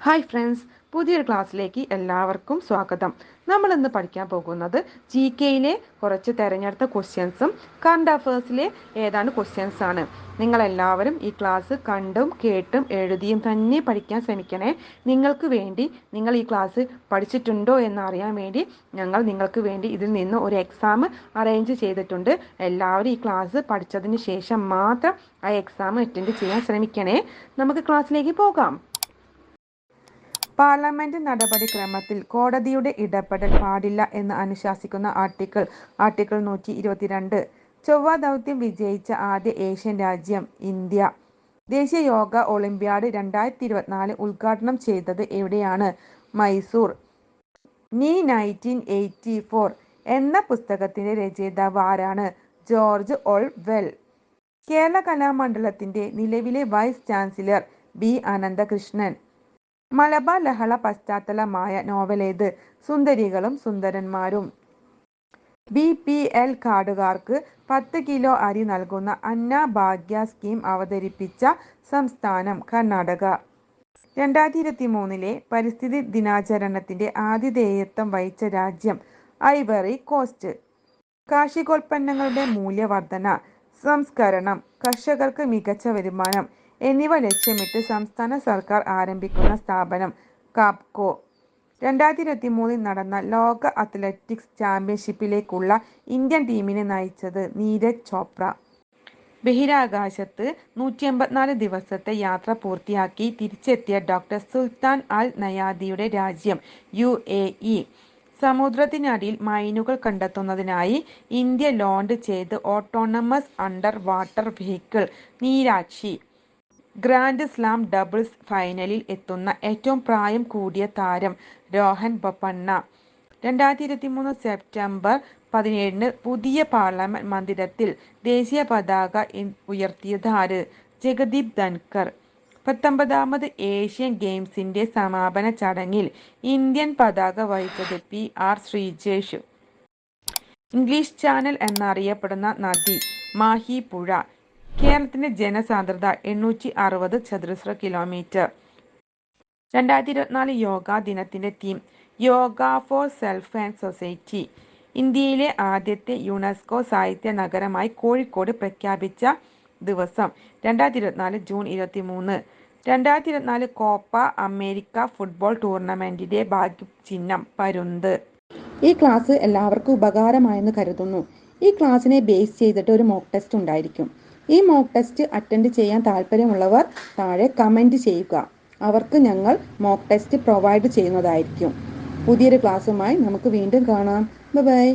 Hi friends പുതിയൊരു ക്ലാസ്സിലേക്ക് എല്ലാവർക്കും സ്വാഗതം. നമ്മൾ ഇന്ന് പഠിക്കാൻ പോകുന്നത് ജി കെയിലെ കുറച്ച് തിരഞ്ഞെടുത്ത ക്വസ്റ്റ്യൻസും കറണ്ട് അഫേഴ്സിലെ ഏതാണ്ട് ക്വസ്റ്റ്യൻസ് ആണ്. നിങ്ങളെല്ലാവരും ഈ ക്ലാസ് കണ്ടും കേട്ടും എഴുതിയും തന്നെ പഠിക്കാൻ ശ്രമിക്കണേ. നിങ്ങൾക്ക് വേണ്ടി നിങ്ങൾ ഈ ക്ലാസ് പഠിച്ചിട്ടുണ്ടോ എന്നറിയാൻ വേണ്ടി ഞങ്ങൾ നിങ്ങൾക്ക് വേണ്ടി ഇതിൽ നിന്ന് ഒരു എക്സാം അറേഞ്ച് ചെയ്തിട്ടുണ്ട്. എല്ലാവരും ഈ ക്ലാസ് പഠിച്ചതിന് ശേഷം മാത്രം ആ എക്സാം അറ്റൻഡ് ചെയ്യാൻ ശ്രമിക്കണേ. നമുക്ക് ക്ലാസ്സിലേക്ക് പോകാം. പാർലമെന്റ് നടപടിക്രമത്തിൽ കോടതിയുടെ ഇടപെടൽ പാടില്ല എന്ന് അനുശാസിക്കുന്ന ആർട്ടിക്കിൾ ആർട്ടിക്കിൾ നൂറ്റി ഇരുപത്തിരണ്ട് ചൊവ്വ ദൗത്യം വിജയിച്ച ആദ്യ ഏഷ്യൻ രാജ്യം ഇന്ത്യ. ദേശീയ യോഗ ഒളിമ്പ്യാഡ് രണ്ടായിരത്തി ഇരുപത്തിനാല് ഉദ്ഘാടനം ചെയ്തത് എവിടെയാണ്? മൈസൂർ. നീ നയന്റീൻ എയ്റ്റി ഫോർ എന്ന പുസ്തകത്തിന്റെ രചയിതാവ് ആരാണ്? ജോർജ് ഓൾ വെൽ കേരള കലാമണ്ഡലത്തിന്റെ നിലവിലെ vice chancellor B Ananthakrishnan. Malabar ലഹള പശ്ചാത്തലമായ നോവലേത് സുന്ദരികളും സുന്ദരന്മാരും. ബി പി എൽ കാർഡുകാർക്ക് പത്ത് കിലോ അരി നൽകുന്ന അന്ന ഭാഗ്യ സ്കീം അവതരിപ്പിച്ച സംസ്ഥാനം കർണാടക. രണ്ടായിരത്തി ഇരുപത്തി മൂന്നിലെ പരിസ്ഥിതി ദിനാചരണത്തിന്റെ ആതിഥേയത്വം വഹിച്ച രാജ്യം ഐവറി കോസ്റ്റ്. കാർഷികോൽപ്പന്നങ്ങളുടെ മൂല്യവർധന സംസ്കരണം കർഷകർക്ക് മികച്ച വരുമാനം എന്നിവ ലക്ഷ്യമിട്ട് സംസ്ഥാന സർക്കാർ ആരംഭിക്കുന്ന സ്ഥാപനം കാപ്കോ. രണ്ടായിരത്തി ഇരുപത്തി മൂന്നിൽ നടന്ന ലോക അത്ലറ്റിക്സ് ചാമ്പ്യൻഷിപ്പിലേക്കുള്ള ഇന്ത്യൻ ടീമിനെ നയിച്ചത് നീരജ് ചോപ്ര. ബഹിരാകാശത്ത് നൂറ്റി എൺപത്തിനാല് ദിവസത്തെ യാത്ര പൂർത്തിയാക്കി തിരിച്ചെത്തിയ ഡോക്ടർ സുൽത്താൻ അൽ നയാദിയുടെ രാജ്യം യു എ ഇ. സമുദ്രത്തിനടിയിൽ മൈനുകൾ കണ്ടെത്തുന്നതിനായി ഇന്ത്യ ലോഞ്ച് ചെയ്ത് autonomous under water vehicle Neerakshi. Grand slam doubles ഫൈനലിൽ എത്തുന്ന ഏറ്റവും പ്രായം കൂടിയ താരം രോഹൻ ബൊപ്പണ്ണ. രണ്ടായിരത്തി ഇരുപത്തി മൂന്ന് സെപ്റ്റംബർ പതിനേഴിന് പുതിയ പാർലമെന്റ് മന്ദിരത്തിൽ ദേശീയ പതാക ഉയർത്തിയത് ആര് ജഗദീപ് ധൻകർ പത്തൊമ്പതാമത് ഏഷ്യൻ ഗെയിംസിന്റെ സമാപന ചടങ്ങിൽ ഇന്ത്യൻ പതാക വഹിച്ചത് P R Sreejesh. English channel എന്നറിയപ്പെടുന്ന നദി മാഹി പുഴ. കേരളത്തിന്റെ ജനസാന്ദ്രത എണ്ണൂറ്റി അറുപത് ചതുരശ്ര കിലോമീറ്റർ രണ്ടായിരത്തി ഇരുപത്തിനാല് യോഗ ദിനത്തിന്റെ theme yoga for self and society ഇന്ത്യയിലെ ആദ്യത്തെ യുനെസ്കോ സാഹിത്യ നഗരമായി കോഴിക്കോട് പ്രഖ്യാപിച്ച ദിവസം രണ്ടായിരത്തി ഇരുപത്തിനാല് ജൂൺ ഇരുപത്തി മൂന്ന് രണ്ടായിരത്തി ഇരുപത്തിനാല് കോപ്പ അമേരിക്ക ഫുട്ബോൾ ടൂർണമെന്റിന്റെ ഭാഗ്യ ചിഹ്നം പരുന്ത്. ഈ ക്ലാസ് എല്ലാവർക്കും ഉപകാരമായെന്ന് കരുതുന്നു. ഈ ക്ലാസ്സിനെ ബേസ് ചെയ്തിട്ട് ഒരു മോക്ക് ടെസ്റ്റ് ഉണ്ടായിരിക്കും. ഈ മോക്ക് ടെസ്റ്റ് അറ്റൻഡ് ചെയ്യാൻ താല്പര്യമുള്ളവർ താഴെ കമന്റ് ചെയ്യുക. അവർക്ക് ഞങ്ങൾ മോക്ക് ടെസ്റ്റ് പ്രൊവൈഡ് ചെയ്യുന്നതായിരിക്കും. പുതിയൊരു ക്ലാസ്സുമായി നമുക്ക് വീണ്ടും കാണാം. ബൈ